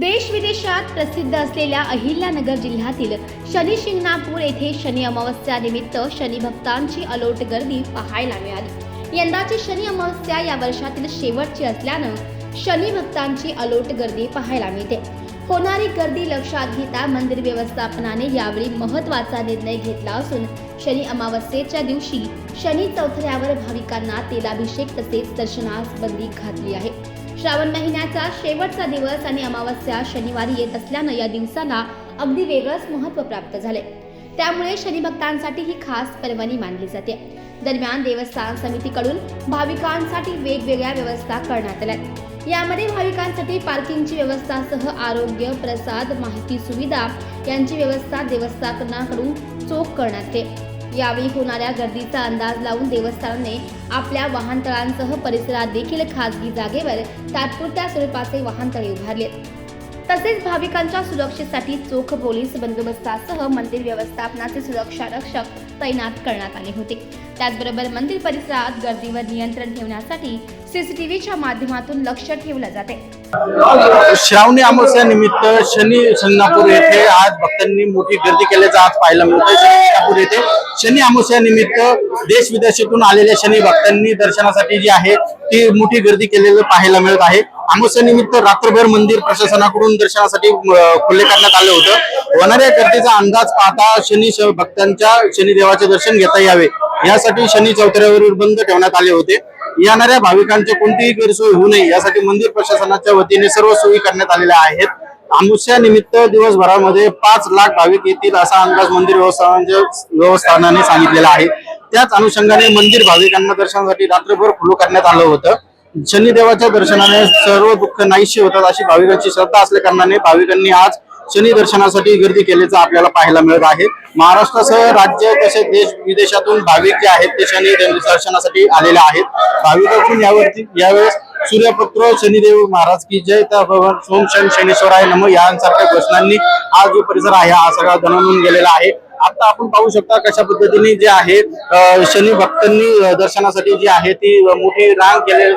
देश विदेशात प्रसिद्ध असलेल्या अहिल्यानगर जिल्ह्यातील शनी शिंगणापूर येथे शनी अमावस्या निमित्त शनी भक्तांची अलोट गर्दी पाहायला मिळाली. यंदाची शनी अमावस्या या वर्षातील शेवटची असल्यानं शनी भक्तांची अलोट गर्दी पाहायला मिळते. होणारी गर्दी लक्षात घेता मंदिर व्यवस्थापनाने यावेळी महत्त्वाचा निर्णय घेतला असून शनी अमावस्येच्या दिवशी शनी चौथऱ्यावर भाविकांना तेलाभिषेक तसेच दर्शनास बंदी घातली आहे. श्रावण महिन्याचा शेवटचा दिवस आणि अमावस्या शनिवारी येत असल्यानं या दिवसाला अगदी वेगळंच महत्त्व प्राप्त झाले त्यामुळे शनिभक्तांसाठी ही खास पर्वणी मानली जाते. दरम्यान देवस्थान समितीकडून भाविकांसाठी वेगवेगळ्या व्यवस्था करण्यात आल्या. यामध्ये भाविकांसाठी पार्किंगची व्यवस्थासह आरोग्य प्रसाद माहिती सुविधा यांची व्यवस्था देवस्थापनाकडून चोख करण्यात येते यावेळी होणाऱ्या गर्दीचा अंदाज लावून देवस्थानाने आपल्या वाहनतळांसह परिसरात देखील खासगी जागेवर तात्पुरत्या स्वरूपाचे वाहनतळे उभारले. तसेच भाविकांच्या सुरक्षेसाठी चोख पोलीस बंदोबस्तासह मंदिर व्यवस्थापनाचे सुरक्षा रक्षक तैनात करण्यात आले होते. त्याचबरोबर मंदिर परिसरात गर्दीवर नियंत्रण ठेवण्यासाठी सीसीटीव्हीच्या माध्यमातून लक्ष ठेवलं जाते. श्रावणी अमावस्या निमित्त शनी शिंगणापूर येथे आज भक्तांनी मोठी गर्दी केल्याचं आज पाहायला मिळतं. शिंगणापूर येथे शनी अमावस्या निमित्त देश विदेशातून आलेल्या शनी भक्तांनी दर्शनासाठी जी आहे ती मोठी गर्दी केलेलं पाहायला मिळत आहे. अमावस्या निमित्त रात्रभर मंदिर प्रशासनाकडून दर्शनासाठी खुले करण्यात आलं होतं. होणाऱ्या गर्दीचा अंदाज पाहता शनी भक्तांच्या शनिदेवाचे दर्शन घेता यावे. यासाठी शनी चौथऱ्यावर बंद ठेवण्यात आले होते. येणाऱ्या भाविकांची कोणतीही गैरसोय होऊ नये. यासाठी मंदिर प्रशासनाच्या वतीने सर्व सोयी करण्यात आलेल्या आहेत. अमावस्या निमित्त दिवसभरामध्ये पाच लाख भाविक येतील असा अंदाज मंदिर व्यवस्थापनाच्या व्यवस्थापनाने सांगितलेला आहे. त्याच अनुषंगाने मंदिर भाविकांना दर्शनासाठी रात्रभर खुलं करण्यात आलं होतं. शनिदेवाच्या दर्शनाने सर्व दुःख नाहीशी होतात अशी भाविकांची श्रद्धा असल्या कारणाने भाविकांनी आज शनी दर्शनासाठी गर्दी केल्याचं आपल्याला पाहायला मिळत आहे. महाराष्ट्रासह राज्य तसेच देश विदेशातून भाविक जे आहेत ते शनी दर्शनासाठी आलेले आहेत. भाविकातून यावरती यावेळेस सूर्यपुत्र शनिदेव महाराज की जय सोम शन शनीश्वराय नम यांसारख्या घोषणांनी हा जो परिसर आहे हा सगळा दणवून गेलेला आहे. आता आपण पाहू शकता कशा पद्धतीने जे आहे शनी भक्तांनी दर्शनासाठी जी आहे ती मोठी रांग केलेलं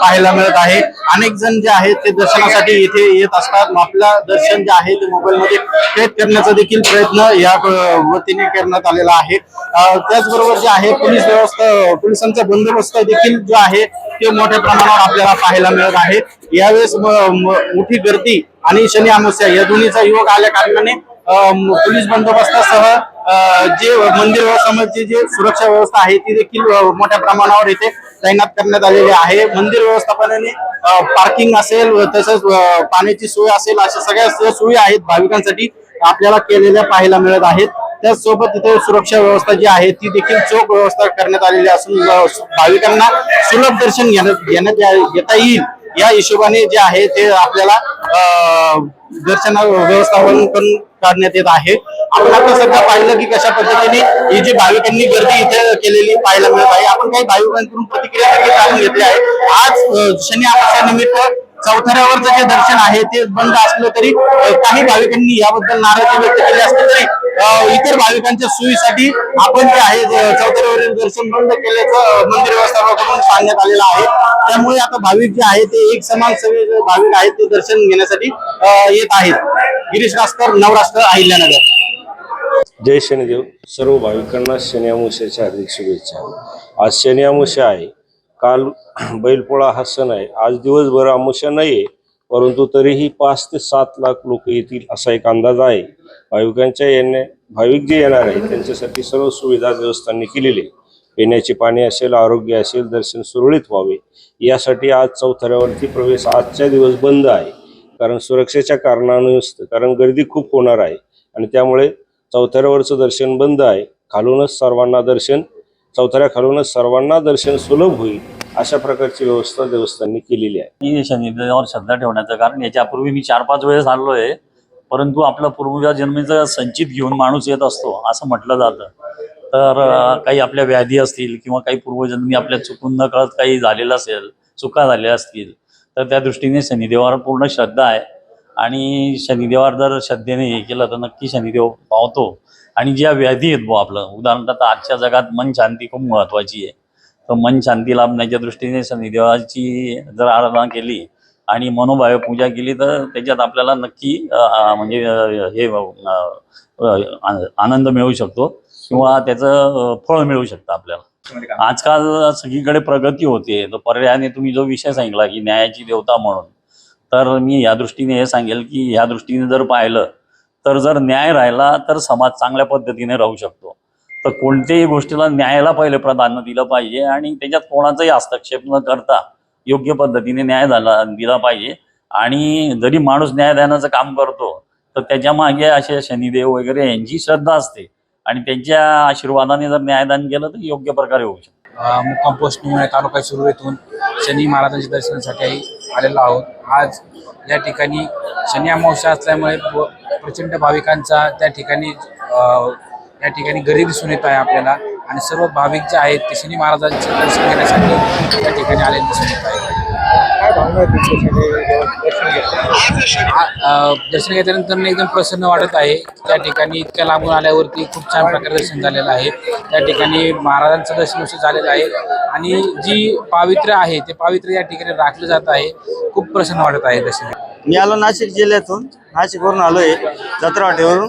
पाहायला मिळत आहे. अनेक जण जे आहेत ते दर्शनासाठी इथे येत असतात. मग दर्शन जे आहे ते मोबाईलमध्ये कैद करण्याचा देखील प्रयत्न या वतीने करण्यात आलेला आहे. त्याचबरोबर जे आहे पोलीस व्यवस्था पोलिसांचा बंदोबस्त देखील जो आहे ते मोठ्या प्रमाणावर आपल्याला पाहायला मिळत आहे. यावेळेस मोठी गर्दी आणि शनी अमावस्या या दोन्हीचा योग आल्या कारणाने पोलीस बंदोबस्तासह जे मंदिर व्यवस्थामध्ये जे सुरक्षा व्यवस्था आहे ती देखील मोठ्या प्रमाणावर इथे तैनात करण्यात आलेली आहे. मंदिर व्यवस्थापनाने पार्किंग असेल तसंच पाण्याची सोय असेल अशा सगळ्या सोयी आहेत भाविकांसाठी आपल्याला केलेल्या पाहायला मिळत आहेत. त्याचसोबत तिथे सुरक्षा व्यवस्था जी आहे ती देखील चोख व्यवस्था करण्यात आलेली असून भाविकांना सुलभ दर्शन घेण्यात घेण्यात घेता येईल. या हिशोबाने जे आहे ते आपल्याला दर्शन व्यवस्थापन करून काढण्यात येत आहे. आपण आता सध्या पाहिलं की कशा पद्धतीने ही जी भाविकांनी गर्दी इथे केलेली पाहायला मिळत आहे. आपण काही भाविकांकडून प्रतिक्रिया जाणून घेतली आहे. आज शनी निमित्त चौथऱ्यावरचं जे दर्शन आहे ते बंद असलं तरी काही भाविकांनी याबद्दल नाराजी व्यक्त केली असली तरी इतर भाविकांच्या सोयीसाठी आपण जे आहे चौथऱ्यावरील दर्शन बंद केल्याचं मंदिर व्यवस्थापनाकडून सांगण्यात आलेलं आहे. त्यामुळे आता भाविक जे आहे ते एक समान सगळे भाविक आहेत ते दर्शन घेण्यासाठी येत आहेत. गिरीश रास्कर नवराष्ट्र अहिल्यानगर. जय शनिदेव. सर्व भाविकांना शनी अमावस्याच्या हार्दिक शुभेच्छा. आज शनी अमावस्या आहे. काल बैलपोळा हा सण आहे. आज दिवसभर अमावस्या नाही आहे परंतु तरीही पाच ते सात लाख लोक येतील असा एक अंदाज आहे. भाविकांच्या येण्या भाविक जे येणार आहे त्यांच्यासाठी सर्व सुविधा व्यवस्थांनी केलेली आहे. पिण्याचे पाणी असेल आरोग्य असेल दर्शन सुरळीत व्हावे. यासाठी आज चौथऱ्यावरती प्रवेश आजच्या दिवस बंद आहे. कारण सुरक्षेच्या कारणानुसार कारण गर्दी खूप होणार आहे. आणि त्यामुळे चौथऱ्यावरचं दर्शन बंद आहे. खालूनच सर्वांना दर्शन चौथऱ्या खालूनच सर्वांना दर्शन सुलभ होईल अशा प्रकारची व्यवस्था देवस्थाननी केलेली आहे. मी शनिदेवावर श्रद्धा ठेवण्याचं कारण याच्यापूर्वी मी चार पाच वेळेस आलो आहे परंतु आपला पूर्वजा जन्मीचा संचित घेऊन माणूस येत असतो असं म्हटलं जातं. तर काही आपल्या व्याधी असतील किंवा काही पूर्वजन्मी आपल्या चुकून न कळत काही झालेलं असेल चुका झाल्या असतील तर त्या दृष्टीने शनिदेवावर पूर्ण श्रद्धा आहे. आणि शनिदेवावर जर श्रद्धेने हे केलं तर नक्की शनिदेव पावतो. आणि ज्या व्याधी आहेत बो आपलं उदाहरणार्थ आजच्या जगात मन शांती खूप महत्वाची आहे. तर मन शांती लाभण्याच्या दृष्टीने शनिदेवाची जर आराधना केली आणि मनोभावे पूजा केली तर त्याच्यात आपल्याला नक्की म्हणजे हे आनंद मिळू शकतो किंवा त्याचं फळ मिळू शकतं आपल्याला. आजकाल सगळीकडे प्रगती होते तर पर्यायाने तुम्ही जो विषय सांगितला की न्यायाची देवता म्हणून तर मी या दृष्टीने हे सांगेल की या दृष्टीने जर पाहिलं तर जर न्याय राहिला तर समाज चांगल्या पद्धतीने राहू शकतो. तर कोणत्याही गोष्टीला न्यायाला पहिले प्राधान्य दिलं पाहिजे आणि त्याच्यात कोणाचाही हस्तक्षेप न करता योग्य पद्धतीने न्याय झाला दिला पाहिजे. आणि जरी माणूस न्यायदानाचं काम करतो तर त्याच्यामागे असे शनिदेव वगैरे यांची श्रद्धा असते. आणि त्यांच्या आशीर्वादाने जर न्यायदान केलं तर योग्य प्रकारे होऊ शकतं. मुक्काम पोस्टमुळे तालुका सुरू येथून शनी महाराजांच्या दर्शनासाठी आलेलो आहोत. आज या ठिकाणी शनी अमावस्या असल्यामुळे प्रचंड भाविकांचा त्या ठिकाणी या ठिकाणी गर्दी दिसून येत आहे आपल्याला. आणि सर्व भाविक जे आहेत ते शनी महाराजांचे दर्शन घेण्यासाठी त्या ठिकाणी आलेले दिसून येत आहे आ- अ, दर्शन घेतल्यानंतर एकदम प्रसन्न वाटत आहे. त्या ठिकाणी इतक्या लांबून आल्यावरती खूप छान प्रकारे दर्शन झालेलं आहे. त्या ठिकाणी महाराजांचं दर्शन उशीर झालेलं आहे. आणि जी पावित्र्य आहे ते पावित्र्य या ठिकाणी राखलं जात आहे. खूप प्रसन्न वाटत आहे दर्शन मी आलो नाशिक जिल्ह्यातून. नाशिकवरून आलोय जत्रा वाटेवरून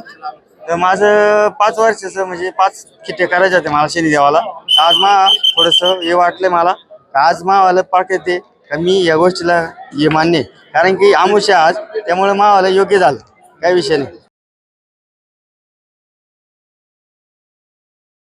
तर माझं पाच वर्षाचं म्हणजे पाच खिटे करायचे होते मला शनिदेवाला. आज मा थोडंसं हे वाटलं मला. आज मावाला पाक येते. का मी या गोष्टीला हे मान्य आहे. कारण की आमुष्य आज त्यामुळे मावाला योग्य झालं काही विषय नाही